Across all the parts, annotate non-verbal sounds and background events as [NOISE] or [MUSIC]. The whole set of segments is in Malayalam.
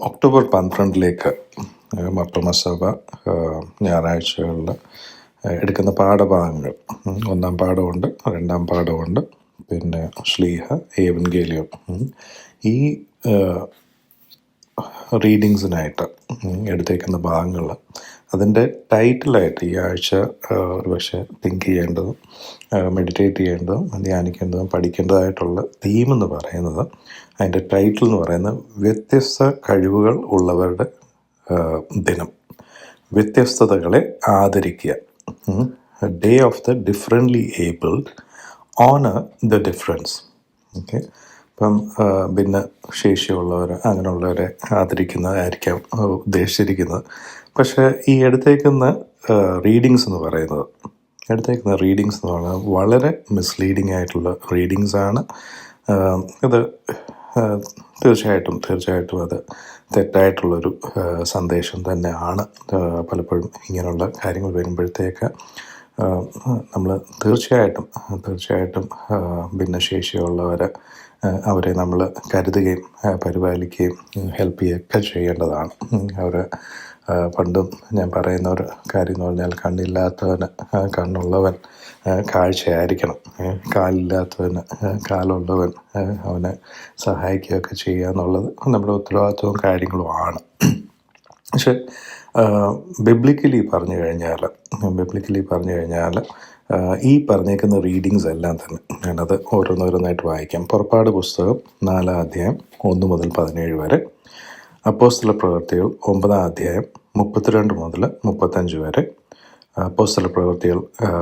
ഒക്ടോബർ പന്ത്രണ്ടിലേക്ക് മർത്തോമ ഞായറാഴ്ചകളിൽ എടുക്കുന്ന പാഠഭാഗങ്ങൾ ഒന്നാം പാഠമുണ്ട് രണ്ടാം പാഠമുണ്ട് പിന്നെ ശ്ലീഹ ഏവൻഗേലിയം. ഈ റീഡിങ്സിനായിട്ട് എടുത്തേക്കുന്ന ഭാഗങ്ങൾ അതിന്റെ ടൈറ്റിലായിട്ട് ഈ ആഴ്ച ഒരുപക്ഷെ പക്ഷേ തിങ്ക് ചെയ്യേണ്ടതും മെഡിറ്റേറ്റ് ചെയ്യേണ്ടതും ധ്യാനിക്കേണ്ടതും പഠിക്കേണ്ടതായിട്ടുള്ള തീം എന്ന് പറയുന്നത് അതിന്റെ ടൈറ്റിൽ എന്ന് പറയുന്നത് വ്യത്യസ്ത കഴിവുകൾ ഉള്ളവരുടെ ദിനം. വ്യത്യസ്തതകളെ ആദരിക്കുക. Day of the differently abled honour the difference okay ഇപ്പം ഭിന്ന ശേഷിയുള്ളവർ അങ്ങനെയുള്ളവരെ ആദരിക്കുന്നതായിരിക്കാം ഉദ്ദേശിച്ചിരിക്കുന്നത്. പക്ഷേ ഈ എടുത്തേക്കുന്ന റീഡിങ്സ് എന്ന് പറയുന്നത് എടുത്തേക്കുന്ന റീഡിങ്സ് എന്ന് പറയുന്നത് വളരെ മിസ്ലീഡിംഗ് ആയിട്ടുള്ള റീഡിങ്സ് ആണ്. ഇത് തീർച്ചയായിട്ടും തീർച്ചയായിട്ടും അത് തെറ്റായിട്ടുള്ളൊരു സന്ദേശം തന്നെയാണ്. പലപ്പോഴും ഇങ്ങനെയുള്ള കാര്യങ്ങൾ വരുമ്പോഴത്തേക്ക് നമ്മൾ തീർച്ചയായിട്ടും തീർച്ചയായിട്ടും ഭിന്നശേഷിയുള്ളവരെ അവരെ നമ്മൾ കരുതുകയും പരിപാലിക്കുകയും ഹെൽപ്പ് ചെയ്യുകയൊക്കെ ചെയ്യേണ്ടതാണ്. അവർ പണ്ടും ഞാൻ പറയുന്ന ഒരു കാര്യം എന്ന് പറഞ്ഞാൽ കണ്ണില്ലാത്തവന് കണ്ണുള്ളവൻ കാഴ്ചയായിരിക്കണം. കാലില്ലാത്തവന് കാലുള്ളവൻ അവനെ സഹായിക്കുകയൊക്കെ ചെയ്യുക എന്നുള്ളത് നമ്മുടെ ഉത്തരവാദിത്വവും കാര്യങ്ങളുമാണ് പക്ഷെ ബിബ്ലിക്കലി പറഞ്ഞു കഴിഞ്ഞാൽ ബിബ്ലിക്കലി പറഞ്ഞു കഴിഞ്ഞാൽ ഈ പറഞ്ഞേക്കുന്ന റീഡിങ്സ് എല്ലാം തന്നെ ഞാനത് ഓരോന്നോരോന്നായിട്ട് വായിക്കാം. പുറപ്പാട് പുസ്തകം നാലാം അധ്യായം ഒന്ന് മുതൽ പതിനേഴ് വരെ. അപ്പോസ്തല പ്രവൃത്തികൾ ഒമ്പതാം അധ്യായം മുപ്പത്തിരണ്ട് മുതൽ മുപ്പത്തഞ്ച് വരെ അപ്പോസ്തല പ്രവൃത്തികൾ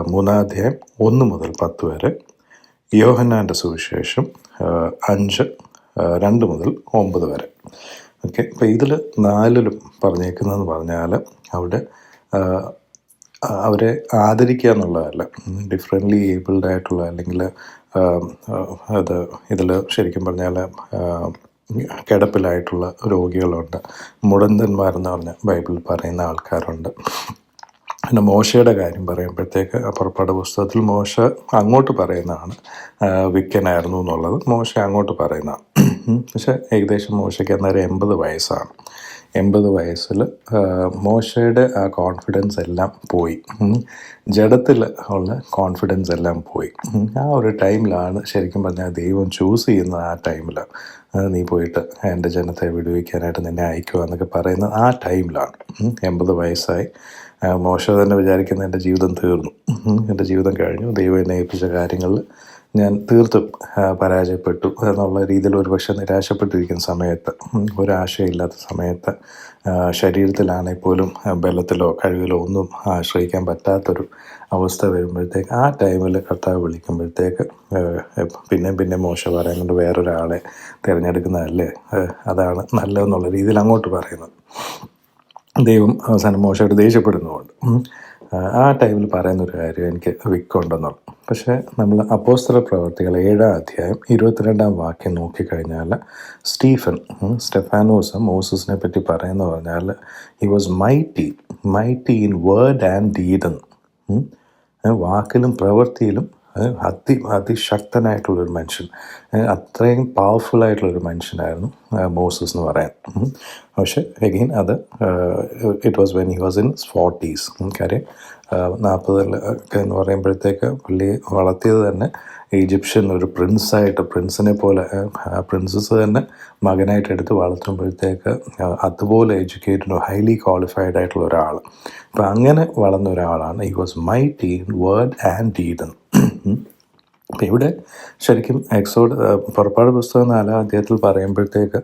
മൂന്നാം അധ്യായം ഒന്ന് മുതൽ പത്ത് വരെ യോഹന്നാന്റെ സുവിശേഷം അഞ്ച് രണ്ട് മുതൽ ഒമ്പത് വരെ. ഓക്കെ അപ്പോൾ ഇതിൽ നാലിലും പറഞ്ഞേക്കുന്നതെന്ന് പറഞ്ഞാൽ അവിടെ അവരെ ആദരിക്കുക എന്നുള്ളതല്ല ഡിഫറെന്റ്ലി ഏബിൾഡ് ആയിട്ടുള്ള അല്ലെങ്കിൽ അത് ഇതിൽ ശരിക്കും പറഞ്ഞാൽ കിടപ്പിലായിട്ടുള്ള രോഗികളുണ്ട്. മുടന്തന്മാരെന്ന് പറഞ്ഞ ബൈബിളിൽ പറയുന്ന ആൾക്കാരുണ്ട്. പിന്നെ മോശയുടെ കാര്യം പറയുമ്പോഴത്തേക്ക് പുറപ്പാട് പുസ്തകത്തിൽ മോശ അങ്ങോട്ട് പറയുന്നതാണ് വിക്കനായിരുന്നു എന്നുള്ളത്. മോശ അങ്ങോട്ട് പറയുന്നതാണ്. പക്ഷെ ഏകദേശം മോശയ്ക്ക് അന്നേരം എൺപത് വയസ്സാണ്. എൺപത് വയസ്സിൽ മോശയുടെ ആ കോൺഫിഡൻസ് എല്ലാം പോയി. ജഡത്തിൽ ഉള്ള കോൺഫിഡൻസ് എല്ലാം പോയി. ആ ഒരു ടൈമിലാണ് ശരിക്കും പറഞ്ഞാൽ ദൈവം ചൂസ് ചെയ്യുന്നത് ആ ടൈമിൽ നീ പോയിട്ട് എന്റെ ജനത്തെ വിടുവിക്കാനായിട്ട് നിന്നെ അയക്കുക എന്നൊക്കെ പറയുന്നത് ആ ടൈമിലാണ്. എൺപത് വയസ്സായി മോശ തന്നെ വിചാരിക്കുന്ന എന്റെ ജീവിതം തീർന്നു. എന്റെ ജീവിതം കഴിഞ്ഞു ദൈവം എന്നെ ഏൽപ്പിച്ച കാര്യങ്ങളിൽ ഞാൻ തീർത്തും പരാജയപ്പെട്ടു എന്നുള്ള രീതിയിൽ ഒരു പക്ഷേ നിരാശപ്പെട്ടിരിക്കുന്ന സമയത്ത് ഒരാശയമില്ലാത്ത സമയത്ത് ശരീരത്തിലാണെങ്കിൽ പോലും ബലത്തിലോ കഴിവിലോ ഒന്നും ആശ്രയിക്കാൻ പറ്റാത്തൊരു അവസ്ഥ വരുമ്പോഴത്തേക്ക് ആ ടൈമിൽ കർത്താവ് വിളിക്കുമ്പോഴത്തേക്ക് പിന്നെ പിന്നെ മോശം പറയാൻ കൊണ്ട് വേറൊരാളെ തിരഞ്ഞെടുക്കുന്നതല്ലേ അതാണ് നല്ലതെന്നുള്ള രീതിയിൽ അങ്ങോട്ട് പറയുന്നത് ദൈവം അവസാനം മോശമായിട്ട് ദേഷ്യപ്പെടുന്നുമുണ്ട്. ആ, ടൈമിൽ പറയുന്ന ഒരു കാര്യം എനിക്ക് വിക്കുണ്ടെന്നുള്ളു. പക്ഷേ നമ്മൾ അപ്പോസ്തല പ്രവർത്തികൾ ഏഴാം അധ്യായം ഇരുപത്തിരണ്ടാം വാക്യം നോക്കിക്കഴിഞ്ഞാൽ സ്റ്റീഫൻ സ്റ്റെഫാനോസ് മോസസിനെ പറ്റി പറയുന്ന പറഞ്ഞാൽ he was mighty mighty in word and deed വാക്കിലും പ്രവൃത്തിയിലും അതി അതിശക്തനായിട്ടുള്ളൊരു മനുഷ്യൻ. അത്രയും പവർഫുൾ ആയിട്ടുള്ളൊരു മനുഷ്യനായിരുന്നു മോസസ് എന്ന് പറയാൻ. പക്ഷെ എഗെയിൻ അത് it was when he was in forties കാര്യം നാൽപ്പതിൽ എന്ന് പറയുമ്പോഴത്തേക്ക് പുള്ളി വളർത്തിയത് തന്നെ ഈജിപ്ഷ്യൻ ഒരു പ്രിൻസായിട്ട് പ്രിൻസിനെ പോലെ പ്രിൻസസ് തന്നെ മകനായിട്ട് എടുത്ത് വളർത്തുമ്പോഴത്തേക്ക് അതുപോലെ എഡ്യൂക്കേറ്റഡ് ഹൈലി ക്വാളിഫൈഡ് ആയിട്ടുള്ള ഒരാൾ അപ്പം അങ്ങനെ വളർന്ന ഒരാളാണ്. He was my in word and deed അപ്പം ഇവിടെ ശരിക്കും എക്സോഡ് പുറപ്പാട് പുസ്തകം നാലാം അധ്യായത്തിൽ പറയുമ്പോഴത്തേക്ക്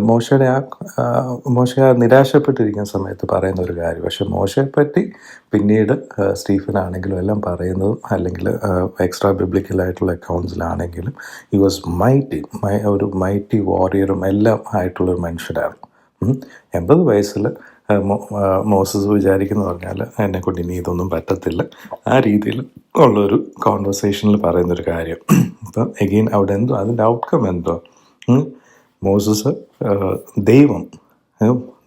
മോശയുടെ ആ മോശ നിരാശപ്പെട്ടിരിക്കുന്ന സമയത്ത് പറയുന്ന ഒരു കാര്യം. പക്ഷെ മോശയെപ്പറ്റി പിന്നീട് സ്റ്റീഫൻ ആണെങ്കിലും എല്ലാം പറയുന്നതും അല്ലെങ്കിൽ എക്സ്ട്രാ ബിബ്ലിക്കലായിട്ടുള്ള അക്കൗണ്ട്സിലാണെങ്കിലും ഈ വാസ് മൈറ്റി മൈ ഒരു മൈറ്റി വാറിയറും എല്ലാം ആയിട്ടുള്ളൊരു മനുഷ്യരാണ്. എൺപത് വയസ്സിൽ മോസസ് വിചാരിക്കുന്നു പറഞ്ഞാൽ എന്നെ കൊണ്ട് ഇനി ഇതൊന്നും പറ്റത്തില്ല. ആ രീതിയിൽ ഉള്ളൊരു കോൺവെർസേഷനിൽ പറയുന്നൊരു കാര്യം. അപ്പം എഗെയിൻ അവിടെ എന്തോ അതിന്റെ ഔട്ട്കം എന്തോ? മോസസ് ദൈവം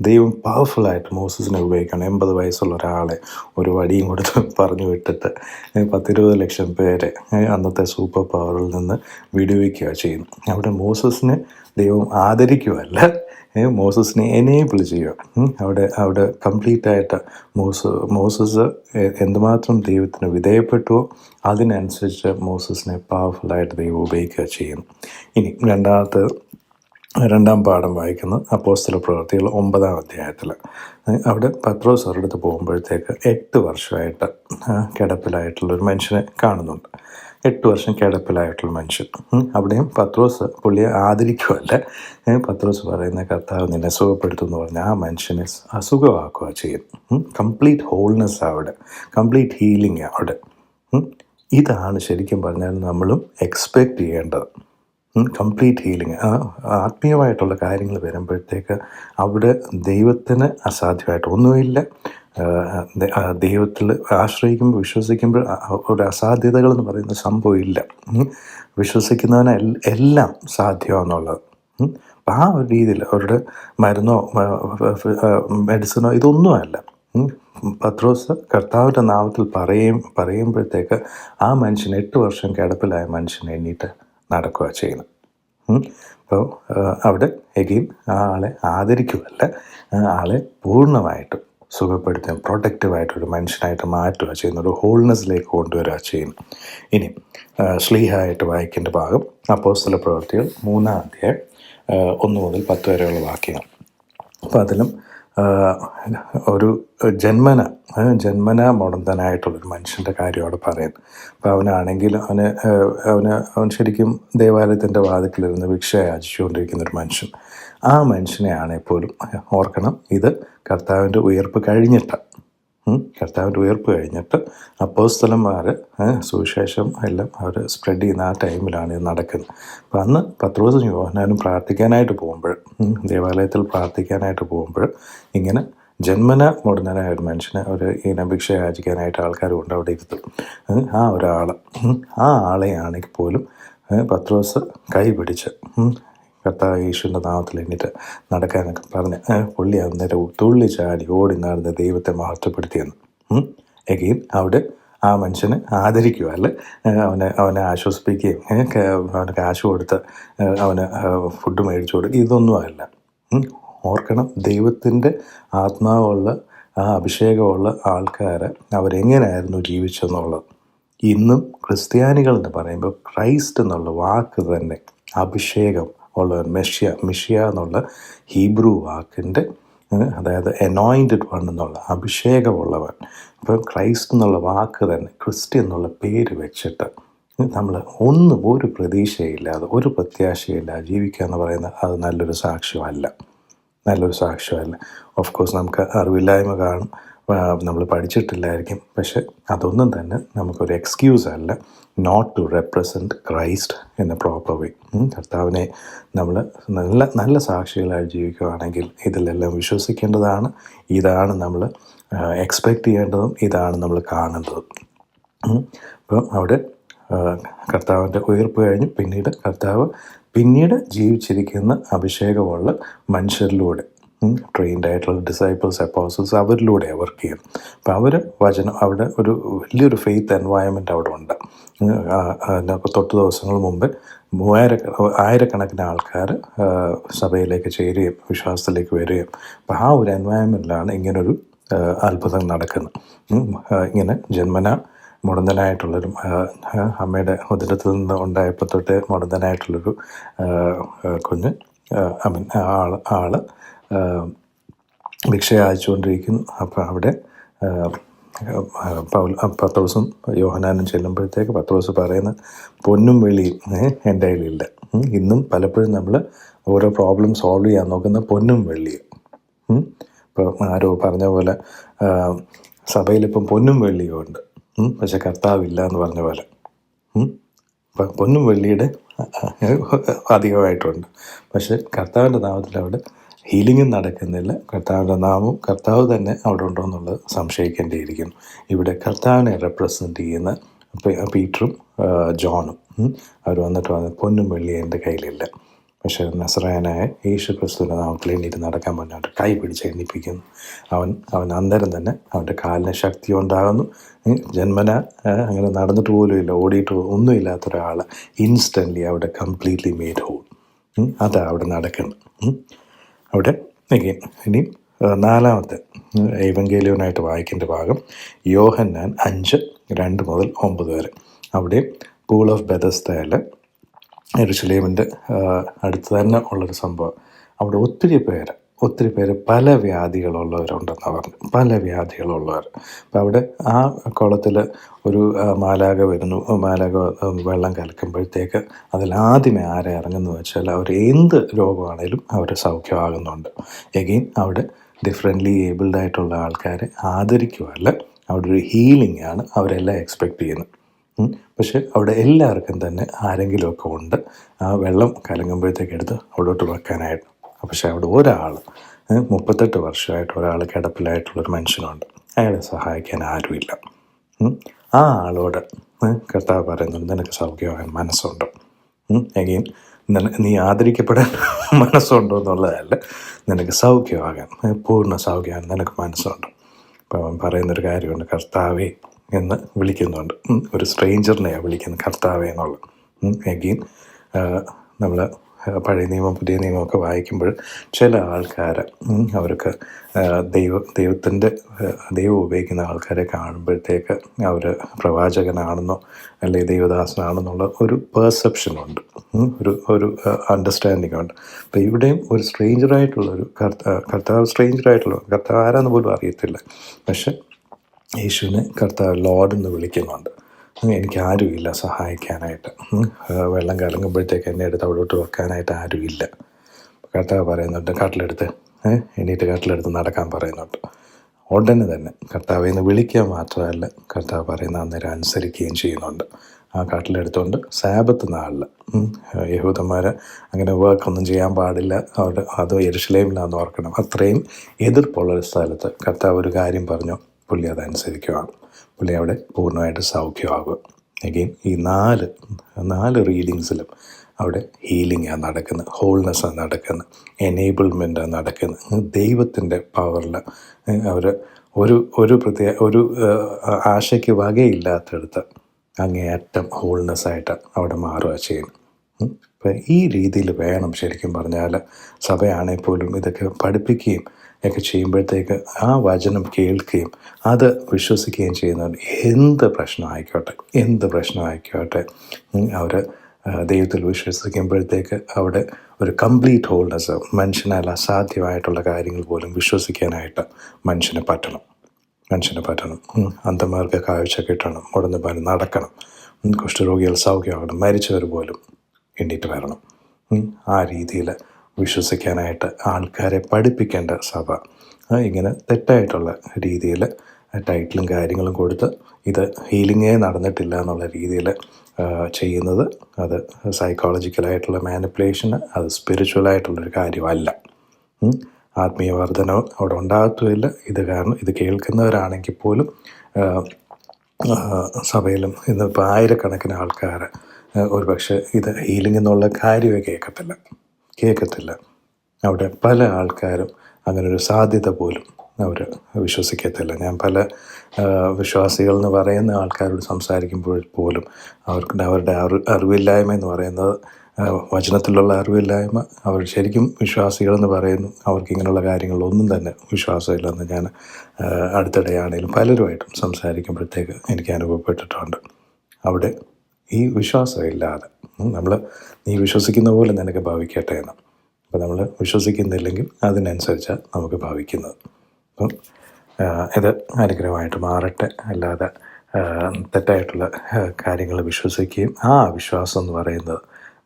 ദൈവം പവർഫുള്ളായിട്ട് മോസസിനെ ഉപയോഗിക്കണം. എൺപത് വയസ്സുള്ള ഒരാളെ ഒരു വടിയും കൊടുത്ത് പറഞ്ഞു വിട്ടിട്ട് പത്തിരുപത് ലക്ഷം പേരെ അന്നത്തെ സൂപ്പർ പവറിൽ നിന്ന് വിടുവിക്കുക ചെയ്യുന്നു. അവിടെ മോസസിനെ ദൈവം ആദരിക്കുകയല്ല മോസസിനെ എനേബിൾ ചെയ്യുക. അവിടെ അവിടെ കംപ്ലീറ്റ് ആയിട്ട് മോസ് മോസസ് എന്തുമാത്രം ദൈവത്തിന് വിധേയപ്പെട്ടുവോ അതിനനുസരിച്ച് മോസസിനെ പവർഫുള്ളായിട്ട് ദൈവം ഉപയോഗിക്കുക ചെയ്യുന്നു. ഇനി രണ്ടാമത്തെ രണ്ടാം പാഠം വായിക്കുന്നത് അപ്പോസ്തല പ്രവർത്തികൾ ഒമ്പതാം അധ്യായത്തിൽ. അവിടെ പത്രോസ് ഒരിടത്ത് പോകുമ്പോഴത്തേക്ക് എട്ട് വർഷമായിട്ട് കിടപ്പിലായിട്ടുള്ളൊരു മനുഷ്യനെ കാണുന്നുണ്ട്. എട്ട് വർഷം കിടപ്പിലായിട്ടുള്ള മനുഷ്യൻ. അവിടെയും പത്രോസ് പുള്ളിയെ ആദരിക്കുമല്ല പത്രോസ് പറയുന്ന കർത്താവ് നിന്നെ സുഖപ്പെടുത്തും എന്ന് പറഞ്ഞാൽ ആ മനുഷ്യനെ അസുഖമാക്കുക ചെയ്യും. കംപ്ലീറ്റ് ഹോൾനെസ് അവിടെ. കംപ്ലീറ്റ് ഹീലിംഗ് അവിടെ. ഇതാണ് ശരിക്കും പറഞ്ഞാൽ നമ്മളും എക്സ്പെക്റ്റ് ചെയ്യേണ്ടത്. കംപ്ലീറ്റ് ഹീലിംഗ് ആത്മീയമായിട്ടുള്ള കാര്യങ്ങൾ വരുമ്പോഴത്തേക്ക് അവിടെ ദൈവത്തിന് അസാധ്യമായിട്ട് ഒന്നുമില്ല ദൈവത്തിൽ ആശ്രയിക്കുമ്പോൾ വിശ്വസിക്കുമ്പോൾ ഒരു അസാധ്യതകൾ എന്ന് പറയുന്ന സംഭവമില്ല. വിശ്വസിക്കുന്നവന് എല്ലാം സാധ്യമാണെന്നുള്ളത്. അപ്പം ആ ഒരു രീതിയിൽ അവരുടെ മരുന്നോ മെഡിസിനോ ഇതൊന്നുമല്ല. പത്രോസ് കർത്താവിന്റെ നാമത്തിൽ പറയും പറയുമ്പോഴത്തേക്ക് ആ മനുഷ്യൻ എട്ട് വർഷം കിടപ്പിലായ മനുഷ്യനെ എണ്ണീറ്റ് നടക്കുക ചെയ്യുന്നത്. അപ്പോൾ അവിടെ എഗെയിൻ ആ ആളെ ആദരിക്കുകയല്ല ആളെ പൂർണമായിട്ടും സുഖപ്പെടുത്തുകയും പ്രൊട്ടക്റ്റീവായിട്ടൊരു മനുഷ്യനായിട്ട് മാറ്റുക ചെയ്യുന്ന ഒരു ഹോൾനെസ്സിലേക്ക് കൊണ്ടുവരിക ചെയ്യുന്നു. ഇനി ശ്ലീഹായിട്ട് വായിക്കേണ്ട ഭാഗം അപ്പോസ്തല പ്രവൃത്തികൾ മൂന്നാം അധ്യായം ഒന്ന് മുതൽ പത്ത് വരെയുള്ള വാക്യങ്ങൾ. അപ്പോൾ അതിലും ഒരു ജന്മന ജന്മന മുടന്തനായിട്ടുള്ളൊരു മനുഷ്യന്റെ കാര്യം അവിടെ പറയുന്നു അപ്പം അവനാണെങ്കിൽ അവന് അവന് അവൻ ശരിക്കും ദേവാലയത്തിന്റെ വാതിക്കലിരുന്ന് ഭിക്ഷ യാചിച്ചുകൊണ്ടിരിക്കുന്ന ഒരു മനുഷ്യൻ ആ മനുഷ്യനെയാണ് എപ്പോഴും ഓർക്കണം ഇത് കർത്താവിന്റെ ഉയർപ്പ് കഴിഞ്ഞിട്ടാണ് ഉം. കർത്താവിന്റെ ഉയർപ്പ് കഴിഞ്ഞിട്ട് അപ്പോസ്തലന്മാർ സുവിശേഷം എല്ലാം അവർ സ്പ്രെഡ് ചെയ്യുന്ന ആ ടൈമിലാണ് ഇത് നടക്കുന്നത്. അപ്പം അന്ന് പത്രോസും യോഹനാനും പ്രാർത്ഥിക്കാനായിട്ട് പോകുമ്പോൾ ദേവാലയത്തിൽ പ്രാർത്ഥിക്കാനായിട്ട് പോകുമ്പോൾ ഇങ്ങനെ ജന്മന മുടന്നനായ ഒരു മനുഷ്യനെ ഒരു ഇങ്ങനെ ഭിക്ഷ യാചിക്കാനായിട്ട് ആൾക്കാർ കൊണ്ട് അവിടെ ഇരുത്തും. ആ ഒരാൾ ആ ആളെയാണെങ്കിൽ പോലും പത്രോസ് കൈ പിടിച്ച് കർത്താവ് യേശുവിന്റെ നാമത്തിൽ എണ്ണിട്ട് നടക്കാനൊക്കെ പറഞ്ഞ് പുള്ളി അന്നേരം തുള്ളി ചാടി ഓടി നടന്ന് ദൈവത്തെ മഹത്വപ്പെടുത്തിയെന്ന്. എഗെയിൻ അവിടെ ആ മനുഷ്യനെ ആദരിക്കുക അല്ലെ? അവനെ അവനെ ആശ്വസിപ്പിക്കുകയും അവന് കാശ് കൊടുത്ത് അവന് ഫുഡ് മേടിച്ചു കൊടുക്കുക ഇതൊന്നുമല്ല. ഓർക്കണം ദൈവത്തിന്റെ ആത്മാവുള്ള ആ അഭിഷേകമുള്ള ആൾക്കാർ അവരെങ്ങനെയായിരുന്നു ജീവിച്ചെന്നുള്ളത്. ഇന്നും ക്രിസ്ത്യാനികൾ എന്ന് പറയുമ്പോൾ ക്രൈസ്റ്റ് എന്നുള്ള വാക്ക് തന്നെ അഭിഷേകം ഉള്ള മെഷ്യ മിഷ്യ എന്നുള്ള ഹീബ്രു വാക്കിന്റെ അതായത് അനോയിന്റഡ് വൺ എന്നുള്ള അഭിഷേകമുള്ളവൻ. അപ്പം ക്രൈസ്റ്റ് എന്നുള്ള വാക്ക് തന്നെ ക്രിസ്ത്യൻ എന്നുള്ള പേര് വെച്ചിട്ട് നമ്മൾ ഒന്നും ഒരു പ്രതീക്ഷയില്ലാതെ ഒരു പ്രത്യാശയില്ലാതെ ജീവിക്കുക എന്ന് പറയുന്നത് അത് നല്ലൊരു സാക്ഷ്യമല്ല. നല്ലൊരു സാക്ഷ്യമല്ല. ഓഫ് കോഴ്സ് നമുക്ക് അറിവില്ലായ്മ കാണും. നമ്മൾ പഠിച്ചിട്ടില്ലായിരിക്കും. പക്ഷെ അതൊന്നും തന്നെ നമുക്കൊരു എക്സ്ക്യൂസ് അല്ല. നോട്ട് ടു റെപ്രസെന്റ് ക്രൈസ്റ്റ് എന്ന പ്രോപ്പർ വേ കർത്താവിനെ നമ്മൾ നല്ല നല്ല സാക്ഷികളായി ജീവിക്കുകയാണെങ്കിൽ ഇതിലെല്ലാം വിശ്വസിക്കേണ്ടതാണ്. ഇതാണ് നമ്മൾ എക്സ്പെക്റ്റ് ചെയ്യേണ്ടതും ഇതാണ് നമ്മൾ കാണേണ്ടതും. അപ്പോൾ അവിടെ കർത്താവിന്റെ ഉയർപ്പ് കഴിഞ്ഞ് പിന്നീട് കർത്താവ് പിന്നീട് ജീവിച്ചിരിക്കുന്ന അഭിഷേകമുള്ള മനുഷ്യരിലൂടെ ട്രെയിൻഡ് ആയിട്ടുള്ള ഡിസൈപ്പിൾസ് അപ്പോസൽസ് അവരിലൂടെ വർക്ക് ചെയ്യും. അപ്പോൾ അവർ വചനം അവിടെ ഒരു വലിയൊരു ഫെയ്ത്ത് എൻവയൺമെന്റ് അവിടെ ഉണ്ട്. അതിനൊക്കെ തൊട്ട് ദിവസങ്ങൾ മുമ്പ് മൂവായിര ആയിരക്കണക്കിന് ആൾക്കാർ സഭയിലേക്ക് ചേരുകയും വിശ്വാസത്തിലേക്ക് വരികയും. അപ്പോൾ ആ ഒരു എൻവയൺമെന്റിലാണ് ഇങ്ങനൊരു അത്ഭുതം നടക്കുന്നത്. ഇങ്ങനെ ജന്മന മുടന്തനായിട്ടുള്ളൊരു അമ്മയുടെ ഉദരത്തിൽ നിന്ന് ഉണ്ടായപ്പോൾ തൊട്ട് മുടന്തനായിട്ടുള്ളൊരു കുഞ്ഞ് ഐ മീൻ ആൾ ആൾ ഭിക്ഷ അയച്ചുകൊണ്ടിരിക്കുന്നു അപ്പോൾ അവിടെ പൗൽ പത്രോസും യോഹനാനും ചെല്ലുമ്പോഴത്തേക്ക് പത്രോസ് പറയുന്ന പൊന്നും വെളിയും എന്റെ കയ്യിലില്ല. ഇന്നും പലപ്പോഴും നമ്മൾ ഓരോ പ്രോബ്ലം സോൾവ് ചെയ്യാൻ നോക്കുന്ന പൊന്നും വെള്ളിയും. ഇപ്പോൾ ആരോ പറഞ്ഞ പോലെ സഭയിലിപ്പം പൊന്നും വെള്ളിയും ഉണ്ട്. പക്ഷെ കർത്താവില്ല എന്ന് പറഞ്ഞ പോലെ. ഇപ്പം പൊന്നും വെള്ളിയുടെ അധികമായിട്ടുണ്ട് പക്ഷേ കർത്താവിന്റെ നാമത്തിൽ അവിടെ ഹീലിംഗും നടക്കുന്നില്ല. കർത്താവിന്റെ നാമവും കർത്താവ് തന്നെ അവിടെ ഉണ്ടോ എന്നുള്ളത് സംശയിക്കേണ്ടിയിരിക്കുന്നു. ഇവിടെ കർത്താവിനെ റെപ്രസെന്റ് ചെയ്യുന്ന പീറ്ററും ജോണും അവർ വന്നിട്ട് വന്ന് പൊന്നും വെള്ളി എന്റെ കയ്യിലില്ല. പക്ഷേ നസ്രായനായ യേശു ക്രിസ്തുവിന്റെ നാമത്തിൽ എണ്ണീറ്റ് നടക്കാൻ പറഞ്ഞിട്ട് കൈ പിടിച്ച് എണ്ണിപ്പിക്കുന്നു. അവൻ അവൻ അന്നേരം തന്നെ അവന്റെ കാലിന് ശക്തി ഉണ്ടാകുന്നു. ജന്മന അങ്ങനെ നടന്നിട്ട് പോലും ഇല്ല. ഓടിയിട്ട് ഒന്നുമില്ലാത്ത ഒരാൾ ഇൻസ്റ്റന്റ്ലി അവിടെ കംപ്ലീറ്റ്ലി മെയ്ഡ് ഹോൾ. അതാ അവിടെ നടക്കുന്നു അവിടെ ഇനി നാലാമത്തെ ഏവങ്കേലിയനായിട്ട് വായിക്കേണ്ട ഭാഗം യോഹന്നാൻ അഞ്ച് രണ്ട് മുതൽ ഒമ്പത് വരെ. അവിടെ പൂൾ ഓഫ് ബെതസ്തയിൽ എരുസലേമിന്റെ അടുത്ത് തന്നെ ഉള്ളൊരു സംഭവം. അവിടെ ഒത്തിരി പേര് ഒത്തിരി പേര് പല വ്യാധികളുള്ളവരുണ്ടെന്ന് പറഞ്ഞു. പല വ്യാധികളുള്ളവർ അപ്പം അവിടെ ആ കുളത്തിൽ ഒരു മാലാക വരുന്നു. മാലാക വെള്ളം കലക്കുമ്പോഴത്തേക്ക് അതിൽ ആദ്യമേ ആരെ ഇറങ്ങുന്നു വെച്ചാൽ അവർ എന്ത് രോഗമാണേലും അവർ സൗഖ്യമാകുന്നുണ്ട്. എഗെയിൻ അവിടെ ഡിഫറെന്റ്ലി ഏബിൾഡ് ആയിട്ടുള്ള ആൾക്കാരെ ആദരിക്കുമല്ല അവിടെ ഒരു ഹീലിംഗ് ആണ് അവരെല്ലാം എക്സ്പെക്റ്റ് ചെയ്യുന്നത്. പക്ഷെ അവിടെ എല്ലാവർക്കും തന്നെ ആരെങ്കിലുമൊക്കെ ഉണ്ട്. ആ വെള്ളം കലങ്ങുമ്പോഴത്തേക്ക് എടുത്ത് അവിടോട്ട് വെക്കാനായിട്ട്. പക്ഷേ അവിടെ ഒരാൾ മുപ്പത്തെട്ട് വർഷമായിട്ട് ഒരാൾ കിടപ്പിലായിട്ടുള്ളൊരു മനുഷ്യനുണ്ട്. അയാളെ സഹായിക്കാൻ ആരുമില്ല. ആ ആളോട് കർത്താവ് പറയുന്നുണ്ട് നിനക്ക് സൗഖ്യമാകാൻ മനസ്സുണ്ടോ. എങ്കിൽ നീ ആദരിക്കപ്പെടാൻ [LAUGHS] മനസ്സുണ്ടോ എന്നുള്ളതല്ല. നിനക്ക് സൗഖ്യമാകാൻ പൂർണ സൗഖ്യമാകാൻ നിനക്ക് മനസ്സുണ്ടോ. അപ്പം പറയുന്നൊരു കാര്യമുണ്ട് കർത്താവേ എന്ന് വിളിക്കുന്നുണ്ട്. ഒരു സ്ട്രേഞ്ചറിനെയാണ് വിളിക്കുന്നത് കർത്താവേ എന്നുള്ളത് എഗെയിൻ നമ്മൾ പഴയ നിയമം പുതിയ നിയമമൊക്കെ വായിക്കുമ്പോൾ ചില ആൾക്കാർ അവർക്ക് ദൈവ ദൈവത്തിന്റെ ദൈവം ഉപയോഗിക്കുന്ന ആൾക്കാരെ കാണുമ്പോഴത്തേക്ക് അവർ പ്രവാചകനാണെന്നോ അല്ലെങ്കിൽ ദൈവദാസനാണെന്നുള്ള ഒരു പെർസെപ്ഷനുണ്ട് ഒരു ഒരു അണ്ടർസ്റ്റാൻഡിംഗ് ഉണ്ട്. അപ്പോൾ ഇവിടെയും ഒരു സ്ട്രേഞ്ചറായിട്ടുള്ളൊരു കർത്ത കർത്താവ് സ്ട്രേഞ്ചറായിട്ടുള്ള കർത്താവ് ആരാന്ന് പോലും അറിയത്തില്ല. പക്ഷെ യേശുവിനെ കർത്താവ് ലോഡ് എന്ന് വിളിക്കുന്നുണ്ട്. എനിക്ക് ആരുമില്ല സഹായിക്കാനായിട്ട്. വെള്ളം കലങ്ങുമ്പോഴത്തേക്ക് എന്നെ എടുത്ത് അവിടോട്ട് വെക്കാനായിട്ട് ആരുമില്ല. കർത്താവ് പറയുന്നുണ്ട് കാട്ടിലെടുത്ത് എണീറ്റ് കാട്ടിലെടുത്ത് നടക്കാൻ പറയുന്നുണ്ട്. ഉടനെ തന്നെ കർത്താവിൽ നിന്ന് വിളിക്കുക മാത്രമല്ല കർത്താവ് പറയുന്ന അന്നേരം അനുസരിക്കുകയും ചെയ്യുന്നുണ്ട്. ആ കാട്ടിലെടുത്തുകൊണ്ട് സാബത്ത് നാളിൽ യഹൂദന്മാർ അങ്ങനെ വർക്കൊന്നും ചെയ്യാൻ പാടില്ല. അവിടെ അത് എരുഷലേമിലാന്ന് ഓർക്കണം. അത്രയും എതിർപ്പുള്ളൊരു സ്ഥലത്ത് കർത്താവ് ഒരു കാര്യം പറഞ്ഞു. പുള്ളി അതനുസരിക്കുകയാണ് പുള്ളി അവിടെ പൂർണമായിട്ട് സൗഖ്യമാകും. എഗെയിൻ ഈ നാല് നാല് റീഡിങ്സിലും അവിടെ ഹീലിംഗാണ് നടക്കുന്നത് ഹോൾനെസ്സാണ് നടക്കുന്നത് എനേബിൾമെന്റാണ് നടക്കുന്നത് ദൈവത്തിന്റെ പവറിൽ അവർ ഒരു ഒരു പ്രത്യേക ഒരു ആശയ്ക്ക് വകയില്ലാത്തടുത്ത് അങ്ങേയറ്റം ഹോൾനെസ്സായിട്ട് അവിടെ മാറുക ചെയ്യുന്നു. അപ്പം ഈ രീതിയിൽ വേണം ശരിക്കും പറഞ്ഞാൽ സഭയാണെങ്കിൽ പോലും ഇതൊക്കെ പഠിപ്പിക്കുകയും ഒക്കെ ചെയ്യുമ്പോഴത്തേക്ക് ആ വചനം കേൾക്കുകയും അത് വിശ്വസിക്കുകയും ചെയ്യുന്നവർ എന്ത് പ്രശ്നമായിക്കോട്ടെ എന്ത് പ്രശ്നമായിക്കോട്ടെ അവർ ദൈവത്തിൽ വിശ്വസിക്കുമ്പോഴത്തേക്ക് അവിടെ ഒരു കംപ്ലീറ്റ് ഹോൾനെസ് മനുഷ്യനാൽ അസാധ്യമായിട്ടുള്ള കാര്യങ്ങൾ പോലും വിശ്വസിക്കാനായിട്ട് മനുഷ്യനെ പറ്റണം മനുഷ്യനെ പറ്റണം ഉം. അന്ധന്മാർക്ക് കാഴ്ച കിട്ടണം ഉടനെ നടക്കണം. കുഷ്ഠരോഗികൾ സൗഖ്യമാകണം മരിച്ചവർ പോലും എണ്ണീറ്റ് വരണം. ആ രീതിയിൽ വിശ്വസിക്കാനായിട്ട് ആൾക്കാരെ പഠിപ്പിക്കേണ്ട സഭ ഇങ്ങനെ തെറ്റായിട്ടുള്ള രീതിയിൽ ടൈറ്റിലും കാര്യങ്ങളും കൊടുത്ത് ഇത് ഹീലിങ്ങേ നടന്നിട്ടില്ല എന്നുള്ള രീതിയിൽ ചെയ്യുന്നത് അത് സൈക്കോളജിക്കലായിട്ടുള്ള മാനിപ്പുലേഷന് അത് സ്പിരിച്വലായിട്ടുള്ളൊരു കാര്യമല്ല. ആത്മീയ വർധനവ് അവിടെ ഉണ്ടാകത്തുമില്ല ഇത് കാരണം ഇത് കേൾക്കുന്നവരാണെങ്കിൽ പോലും സഭയിലും ഇന്നിപ്പോൾ ആയിരക്കണക്കിന് ആൾക്കാർ ഒരു പക്ഷേ ഇത് ഹീലിംഗ് എന്നുള്ള കാര്യമേ കേൾക്കത്തില്ല. കേൾക്കത്തില്ല. അവിടെ പല ആൾക്കാരും അങ്ങനെ ഒരു സാധ്യത പോലും അവർ വിശ്വസിക്കത്തില്ല. ഞാൻ പല വിശ്വാസികൾ എന്ന് പറയുന്ന ആൾക്കാരോട് സംസാരിക്കുമ്പോൾ പോലും അവർക്ക് അവരുടെ അറി അറിവില്ലായ്മ എന്ന് പറയുന്നത് വചനത്തിലുള്ള അറിവില്ലായ്മ അവർ ശരിക്കും വിശ്വാസികളെന്ന് പറയുന്നു. അവർക്ക് ഇങ്ങനെയുള്ള കാര്യങ്ങളൊന്നും തന്നെ വിശ്വാസമില്ലെന്ന് ഞാൻ അടുത്തിടെയാണെങ്കിലും പലരുമായിട്ടും സംസാരിക്കുമ്പോഴത്തേക്ക് എനിക്ക് അനുഭവപ്പെട്ടിട്ടുണ്ട്. അവിടെ ഈ വിശ്വാസമില്ലാതെ നമ്മൾ നീ വിശ്വസിക്കുന്ന പോലെ നിനക്ക് ഭാവിക്കട്ടെ എന്ന്. അപ്പോൾ നമ്മൾ വിശ്വസിക്കുന്നില്ലെങ്കിൽ അതിനനുസരിച്ചാണ് നമുക്ക് ഭാവിക്കുന്നത്. അപ്പം ഇത് അനുഗ്രഹമായിട്ട് മാറട്ടെ. അല്ലാതെ തെറ്റായിട്ടുള്ള കാര്യങ്ങൾ വിശ്വസിക്കുകയും ആ വിശ്വാസം എന്ന് പറയുന്നത്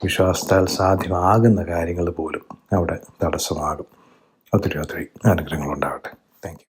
വിശ്വാസത്താൽ സാധ്യമാകുന്ന കാര്യങ്ങൾ പോലും അവിടെ തടസ്സമാകും. ഒത്തിരി ഒത്തിരി അനുഗ്രഹങ്ങളുണ്ടാവട്ടെ. താങ്ക്